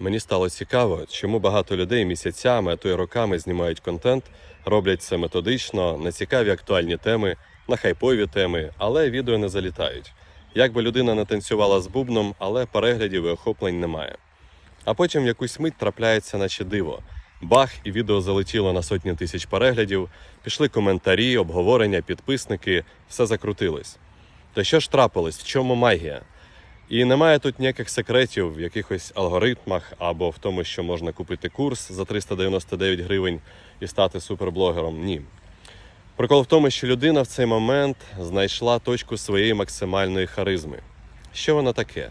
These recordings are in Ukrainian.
Мені стало цікаво, чому багато людей місяцями, а то й роками знімають контент, роблять це методично, на цікаві актуальні теми, на хайпові теми, але відео не залітають. Якби людина не танцювала з бубном, але переглядів і охоплень немає. А потім якусь мить трапляється наче диво. Бах, і відео залетіло на сотні тисяч переглядів, пішли коментарі, обговорення, підписники, все закрутилось. То що ж трапилось? В чому магія? І немає тут ніяких секретів в якихось алгоритмах або в тому, що можна купити курс за 399 гривень і стати суперблогером. Ні. Прикол в тому, що людина в цей момент знайшла точку своєї максимальної харизми. Що воно таке?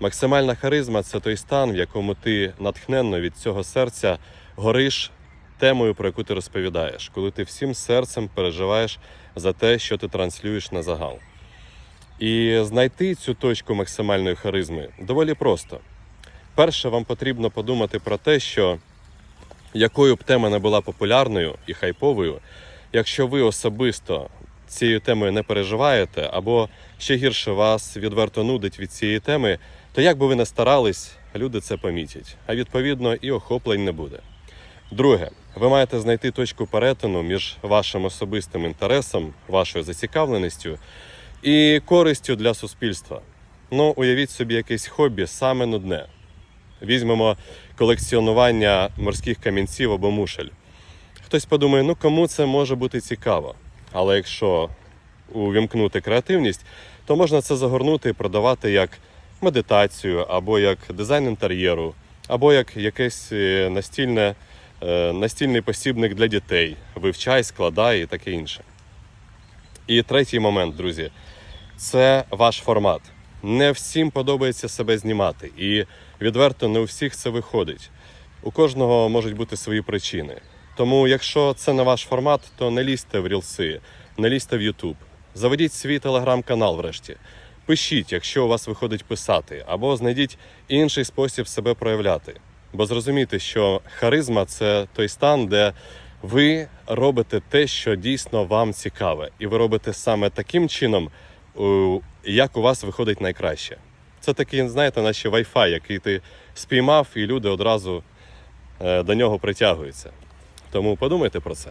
Максимальна харизма це той стан, в якому ти натхненно від цього серця гориш темою, про яку ти розповідаєш, коли ти всім серцем переживаєш за те, що ти транслюєш на загал. І знайти цю точку максимальної харизми доволі просто. Перше, вам потрібно подумати про те, що якою б тема не була популярною і хайповою, якщо ви особисто цією темою не переживаєте, або ще гірше вас відверто нудить від цієї теми, то як би ви не старались, люди це помітять, а відповідно і охоплень не буде. Друге, ви маєте знайти точку перетину між вашим особистим інтересом, вашою зацікавленістю і користю для суспільства. Ну, уявіть собі якесь хобі саме нудне. Візьмемо колекціонування морських камінців або мушель. Хтось подумає, ну кому це може бути цікаво. Але якщо увімкнути креативність, то можна це загорнути і продавати як медитацію, або як дизайн інтер'єру, або як якесь е, настільне, е, настільний посібник для дітей. Вивчай, складай і таке інше. І третій момент, друзі, це ваш формат. Не всім подобається себе знімати, і відверто не у всіх це виходить. У кожного можуть бути свої причини. Тому, якщо це не ваш формат, то не лізьте в рілси, не лізьте в Ютуб. Заведіть свій телеграм-канал врешті. Пишіть, якщо у вас виходить писати, або знайдіть інший спосіб себе проявляти. Бо зрозумійте, що харизма це той стан, де ви робите те, що дійсно вам цікаве, і ви робите саме таким чином, як у вас виходить найкраще. Це такий, знаєте, наче Wi-Fi, який ти спіймав, і люди одразу е, до нього притягуються. Тому подумайте про це.